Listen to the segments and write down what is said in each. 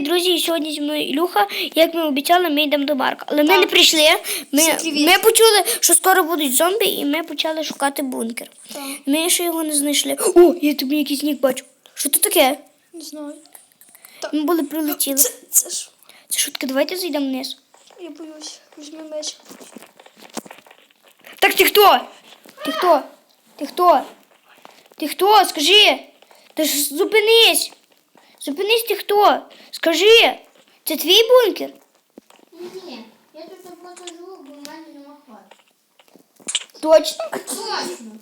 привіт, друзі! Сьогодні зі мною Ілюха. Як ми обіцяли, ми йдемо до Марка. Але ми не прийшли. Ми, ми почули, що скоро будуть зомбі, і ми почали шукати бункер. Так. Ми ще його не знайшли. О, я тобі якийсь нік бачу. Що це таке? Не знаю. Ми були прилетіли. Це, це ж. Це таке? Давайте зайдемо вниз. Я боюсь. Візьми меч. Так ти хто? Ти хто? Ти хто? Ти хто? Скажи. Ти ж зупинись. Зупинись, ти хто? Скажи. Це твій бункер? Ні, я тут не покажу, бо в мене нема хвату. Точно? Точно.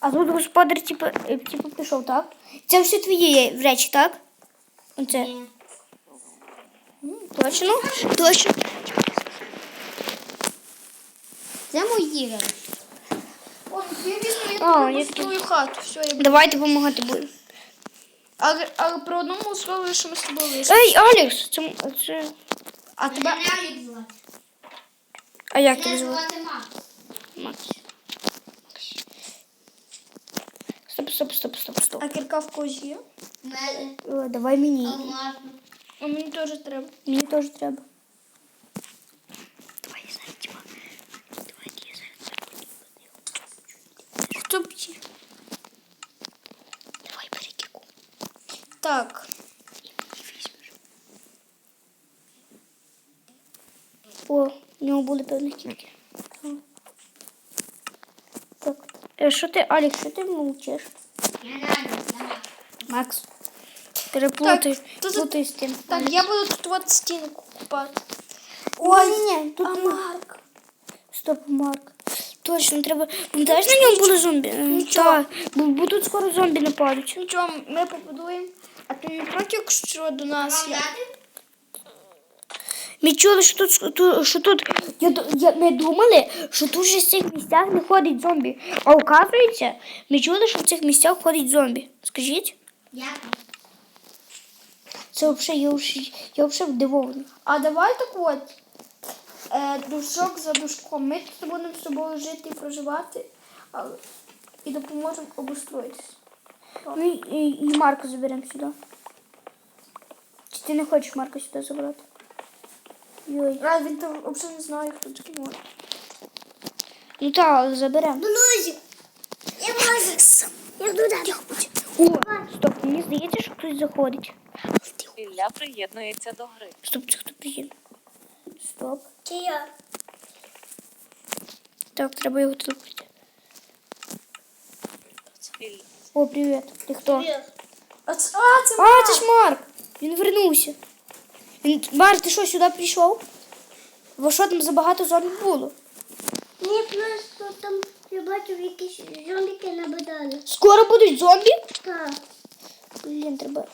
А тут господар, типу, е, типу, пішов, так? Це все твої речі, так? Оце. Ні. М, Точно? Точно. Це мої речі. О, я я А, тобі я построю хату. Все, я... Давайте допомагати будемо. але, але про одному условию, що ми з тобою вийшли. Ей, Алекс, це, це... А Тебе тебе... не звати. А як тебе Мене звати? звати Макс. Макс. Стоп, стоп, стоп, стоп, стоп. А кірка в когось є? Мене О, давай мені. алмазно. А мені теж треба. Мені теж треба. Хто б'є? Давай бери кіку. Так. І мені візьмеш. О, в нього були певні кільки. Так. Е, Що ти, Алекс, що ти мовчиш? Я не Алік, я Макс. Макс. Переплутай, Так, то за- плутай з тим. Так, я буду тут от стінку купати. Ой, ні, ні, тут А не- Марк? Стоп, Марк. Точно, треба. Пам'ятаєш, на ньому були зомбі? Е, Нічого. Так, бо, бо скоро зомбі нападуть. Нічого, ми побудуємо. А ти не проти, якщо до нас є? Ми чули, що тут, що тут я, я, ми думали, що тут же в цих місцях не ходить зомбі. А оказується, ми чули, що в цих місцях ходить зомбі. Скажіть, Я це взагалі я, я взагалі вдивований. А давай так от. Е, душок за душком. Ми тут будемо з тобою жити і проживати. Але... І допоможемо обустроїтися. Ну і, і, Марка заберемо сюди. Чи ти не хочеш Марка сюди забрати? Йой. А він там взагалі не знає, хто такий може. Ну так, але заберемо. Блузі. Я можу. Я туди. О, стоп, мені здається, що хтось заходить. Ілля приєднується до гри. Стоп, це хто приїде? Стоп. Чи я? Так, треба його трогати. О, привіт. Ти хто? А це, а, це А, це ж Марк. Він вернувся. Він... Марк, ти що, сюди прийшов? Бо що там забагато зомбі було? Ні, просто там я бачив якісь зомбіки набадали. Скоро будуть зомбі? Так. Блін, треба.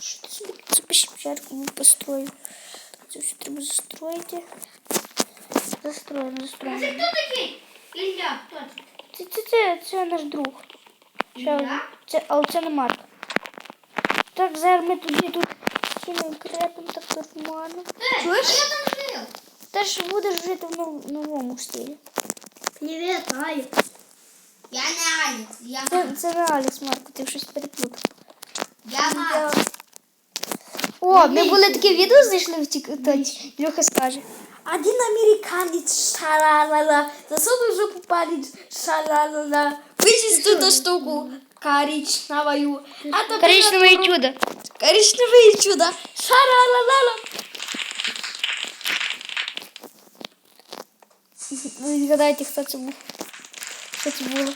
Що ти собі спочатку ми построю. Це все треба застроїти. Застроїмо, застроїмо. Хто такий? Ілля, хто це? Це, це, це, це наш друг. Ще один. Це, але це не Марк. Так, зараз ми тоді тут чинимо крепимо так нормально. Е, Чуєш? а я там жив. Ти ж будеш жити в нов- новому стилі. Привіт, Алік. Я не Алік, я Це, це не Алекс, Марко, ти щось переплутав. Я Макс. О, ми були таке відео знайшли в тіктоці. Льоха скаже. Один американець шалалала, засунув жопу палець шалалала, вичисть ту штуку коричневую, а то Коричневе чудо. коричневое чудо, шалалала. Ви відгадайте, хто це був. Що це було?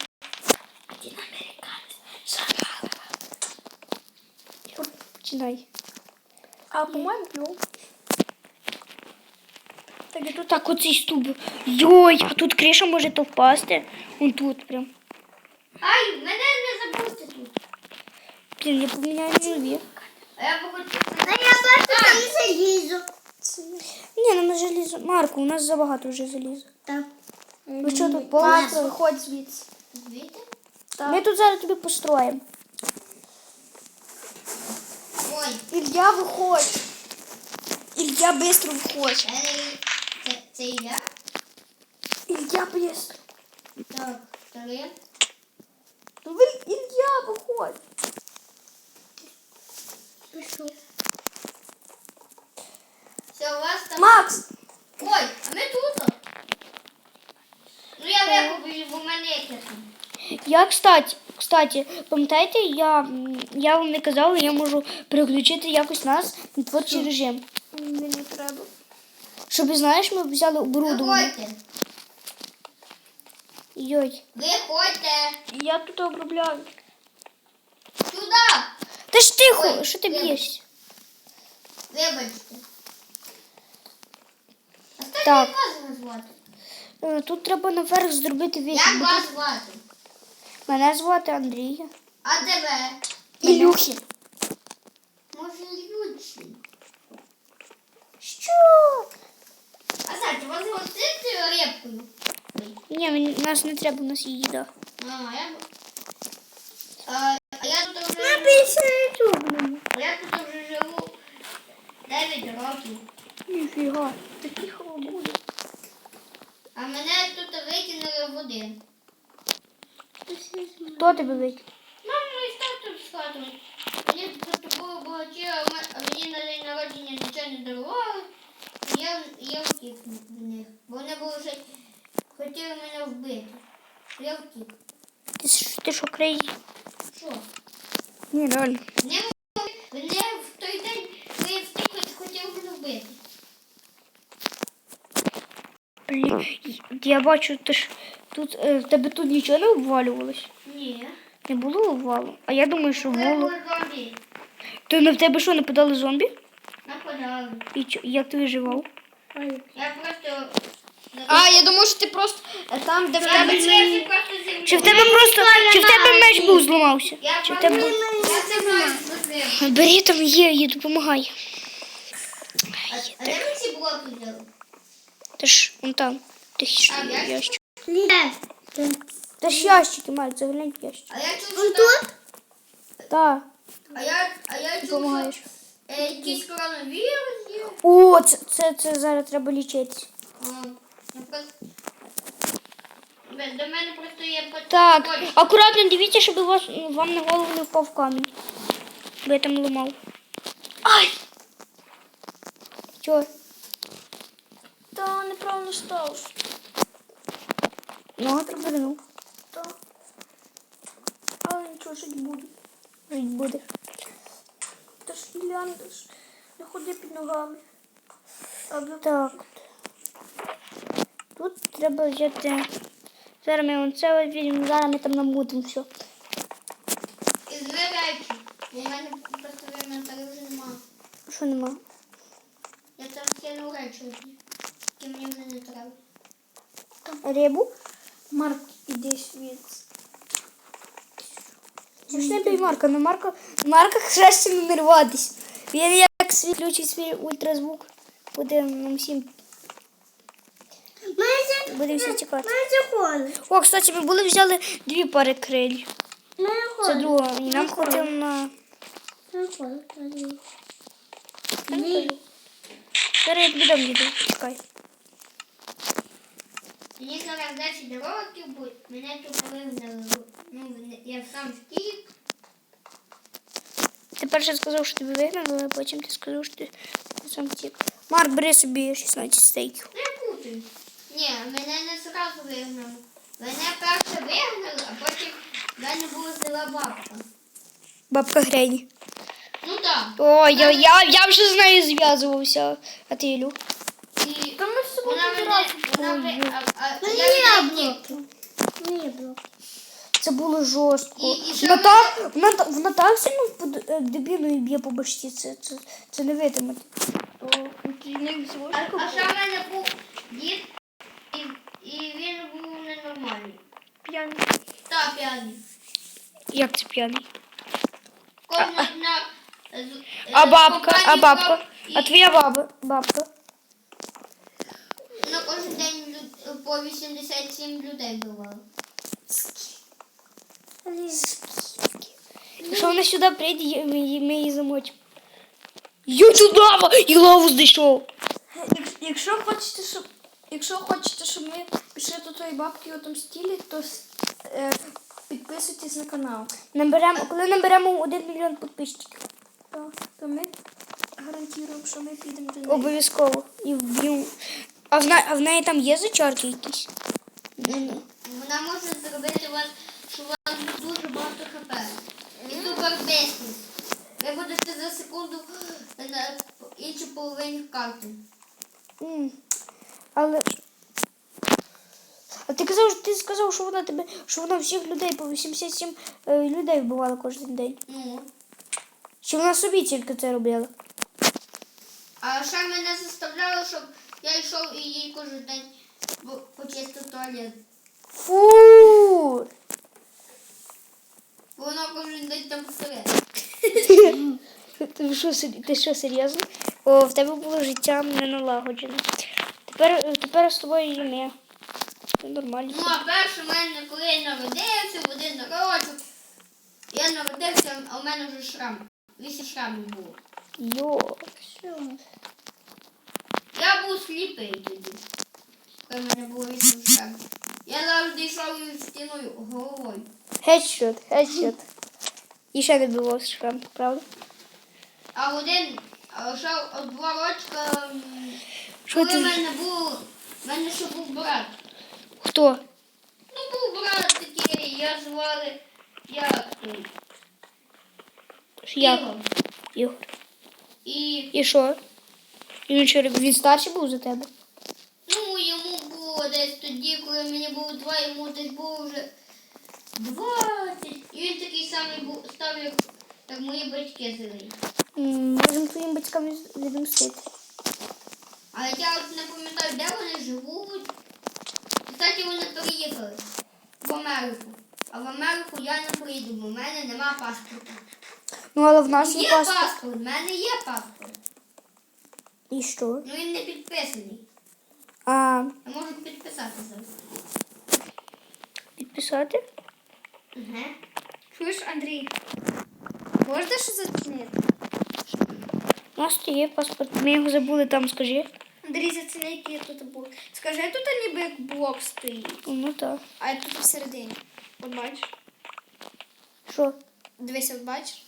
Один американець шалалала. Починай. А по-моєму кльово. Так, і тут так оцей ступ. Йой, а тут криша може то впасти. Вон тут прям. Ай, мене не забудьте тут. Блін, я поміняю нові. А я я бачу, там залізу. Ні, ну на желізо. Марко, у нас забагато вже заліза. Так. Ви що тут виходь звідси. Звідти? Так. Ми тут зараз тобі построїмо. Илья, выходит. Илья, быстро выходит. Э, это, это Илья? Илья, быстро. Так, вторые. Ну, вы, Илья, выходит. Все, у вас там... Макс! Ой, а мы тут. Ну, я викупив, бо в мене є кстати, кстати, пам'ятаєте, я, я вам не казала, я можу переключити якось нас на творчий режим. Мені треба. Щоб, знаєш, ми взяли оборудовання. Виходьте. Йой. Виходьте. Я тут обробляю. Сюди. Та ж тихо, Ой, що ти б'єшся? Вибачте. А скажіть, Так. як вас назвати? Е, Тут треба наверх зробити вихід. Як вас звати? Мене звати Андрія. А тебе? Ілюхін. Може, Лючі? Що? А Саша, вас гостити репкою? Ні, мені- нас не треба, у нас є їда. А, я... А, а я тут вже... А я тут вже живу 9 років. Ніфіга. Такі холодні. А мене тут викинули в один. Хто тебе викинув? Мама, і що тут з хатою? Мені тут такого багаті, а мені на день народження нічого не дарували. Я, я втік від них. Бо вони були вже хотіли мене вбити. Я втік. Ти, ж- ти ж крей? Що? Ні, реально. Не вони в той день, коли я втік, хотіли мене вбити. Блін, я бачу, ти ж тут е, в тебе тут нічого не обвалювалось. Ні. Не було обвалу. А я думаю, що було. зомбі, То на в тебе що, нападали зомбі? нападали. І чо- як ти виживав? Я просто... А, я думаю, що ти просто е, там, де в Я тебе просто землю. Чи в тебе просто. Чи в тебе меч був зламався? Я Чи в просто... тебе. Я це маю закрив. Бери там є, їй допомагай. А, а де ми ці блоки взяли? Ти ж вон там. Ти ж ящик? Та ж ящики мають, заглянь в ящик. А я чув, що там... Так. А я, а я чув, що е, якийсь коронавірус є. О, це, це, це зараз треба просто... Бе, До мене просто є Так, акуратно дивіться, щоб вас, вам на голову не впав камінь. Бо я там ламав. Ай! Чого? Та неправильно став. Нога привернув. Та. Але нічого жити буду. Жить буде. Та ж ж не ходи під ногами. А ви Так. Тут треба взяти. Зараз ми вон це візьмемо, зараз ми там намутимо все. І дві речі. Бо мене просто в інвентарі вже нема. Що нема? Я там кинув речі які мені вже не треба. Рибу? Марк, іди звідси. Це ж не бій Марка, на Марка, Марка краще не рватись. Він як свій включить свій ультразвук, буде нам всім, буде всі чекати. О, кстати, ми були взяли дві пари криль. Це друга. І нам хватило на. Дам їду, чекай. Мені зараз 10 років буде, мене тут вигнали. Ну, мене- я сам втік. Ти перше сказав, що тебе вигнали, а потім ти сказав, що ти сам втік. Марк, бери собі 16 стейків. Ну, я путаю. Ні, мене не зразу вигнали. Мене перше вигнали, а потім в мене була зла бабка. Бабка Грені. Ну так. О, я, я, я вже з нею зв'язувався. А ти Ілю? І Та ми з собою вона мене, вона а, а, Ну, я від неї втік. Це було жорстко. І- і що Вона ми- так, вона, та- вона так сильно под- е, дебілою б'є по башці, це, це, це не витримати. То А, а ще в мене був дід, і, і він був ненормальний. П'яний. Та п'яний. Як це п'яний? Кожна на з- А бабка, а бабка? і А твоя баба? Бабка? На кожен день люд- по 87 людей бувало. Якщо вона сюди прийде, ми, її- замочимо. Я туди і лаву знайшов. Якщо хочете, щоб якщо хочете, щоб ми пішли до тої бабки у тому стілі, то е, підписуйтесь на канал. Наберемо, коли наберемо один мільйон підписчиків. То, то ми гарантуємо, що ми підемо до неї. Обов'язково. І вб'ємо. А в, на- а в неї там є зачарки якісь? Вона може зробити вас, що багато хп. І супер бесніс. Ви будете за секунду на іншій половині карти. М. Але. А ти казав, ти сказав, що вона тебе, що вона всіх людей по 87 е, людей вбивала кожен день. Ну. Чи вона собі тільки це робила? А ще мене заставляли, щоб я йшов і їй кожен день почистив туалет. Фу! Вона кожен день там встає. Ти що, ти що серйозно? О, в тебе було життя не налагоджене. Тепер, тепер з тобою їм я. Це нормально. Ну, а перше в мене, коли я народився, в один рочок, я народився, а в мене вже шрам. Вісім шрамів було. Йо. Я був сліпий тоді. Коли мене було вісім. Я завжди йшов стіною головою. Хедшот, хедшот. І ще не було шрам, правда? А один, а ще два рочка, коли в мене був, в мене ще був брат. Хто? Ну, був брат такий, я звали, як Як? Ігор. І І що? Він що? Він старший був за тебе? Ну, йому було десь тоді, коли мені було два, йому десь було вже 20. І він такий самий був, став, як, як мої батьки зелені. Можемо твоїм батькам від- відомстити. Але я от не пам'ятаю, де вони живуть. Кстати, вони переїхали в Америку. А в Америку я не приїду, бо в мене нема паспорта. Ну, але в нас є Є паспорт. паспорт, в мене є паспорт. І що? Ну він не підписаний. А, Я можу підписати зараз. підписати? Угу. Чуєш, Андрій? Можна що зацінити? У нас тут є паспорт. Ми його забули там, скажи. Андрій, заціни, який тут був. Скажи, тут ніби як блок стоїть, Ну так. а я тут всередині. От бачиш? Що? Дивися, от бачиш?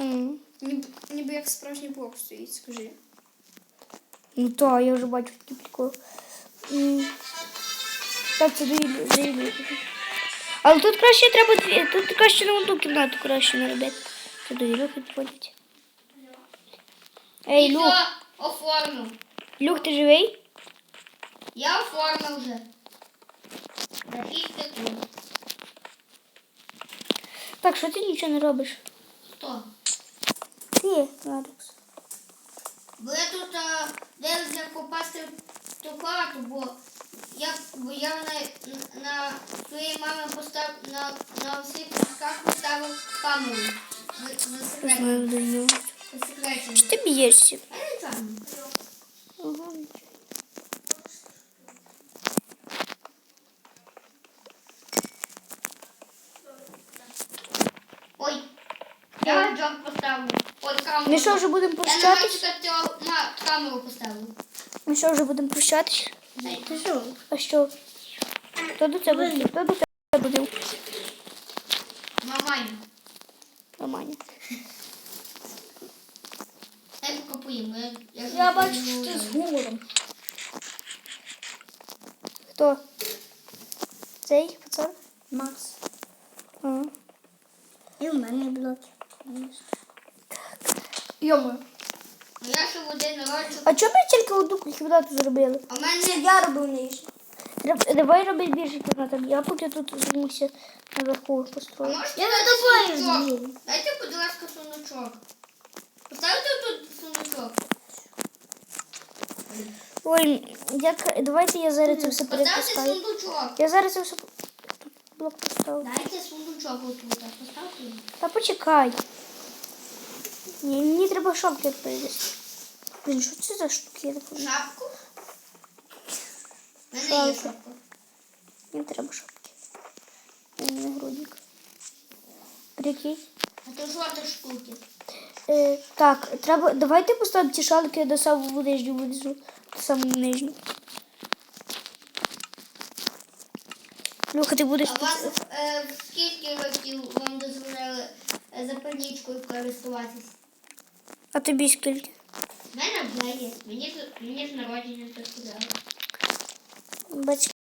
М. Ніби, ніби як справжній блок стоїть, скажи. Ну так, я вже бачу такий прикол. М. Так, це до Іллі. Але тут краще треба дві. Тут краще на одну кімнату краще не робити. Це до Ілюхи підходить. Ей, Люк, все, оформив. Люк, ти живий? Я оформив вже. За 6 секунд. Так, що ти нічого не робиш? Хто? Ти, Алекс. Бо я тут а, попасти в ту хату, бо я, бо я на, на своїй мамі постав на, на всіх кутках поставив камеру. Что ты бьешься? до нього. Що ти б'єшся? Я не знаю. Ага. Ой, я джок поставив. Ой, камеру. Ми що, вже будемо Я прощатись? мальчика на камеру поставив. Ми що, вже будемо прощатись? Ти що? А що? Хто до тебе? Хто до тебе буде? Мамань. Нормально. Я купуємо. Я, я, Я бачу, що ти з гумором. Хто? Цей пацан? Макс. І в мене блоки. Йомо. Один. А чому ми тільки одну кімнату зробили? А мене Я робив. Треба- Давай робити більше кімнат. Я поки тут займуся наверху построю. Я сундучок? змію. Дайте, будь ласка, сундучок. Поставте тут сундучок. Ой, як... давайте я зараз це все Поставте перепускаю. сундучок. Я зараз це все блок поставлю. Дайте сундучок отут. Поставте. Та почекай. Ні, мені треба шопкер перевести. Блін, що це за штуки? Я не пам'ятаю. Шапку. У мене є Шапка. шапка. Мені треба шопки. Мені не грудник. Прикинь. А то жовті штуки. Е, так, треба. Давайте поставимо ті шалки до самого нижнього внизу. До самого нижнього. Люха, ти будеш. А вас е, скільки років вам дозволяли е, запальничкою користуватись? А тобі скільки? У мене вже є. Мені, мені з народження так сказали. Батьки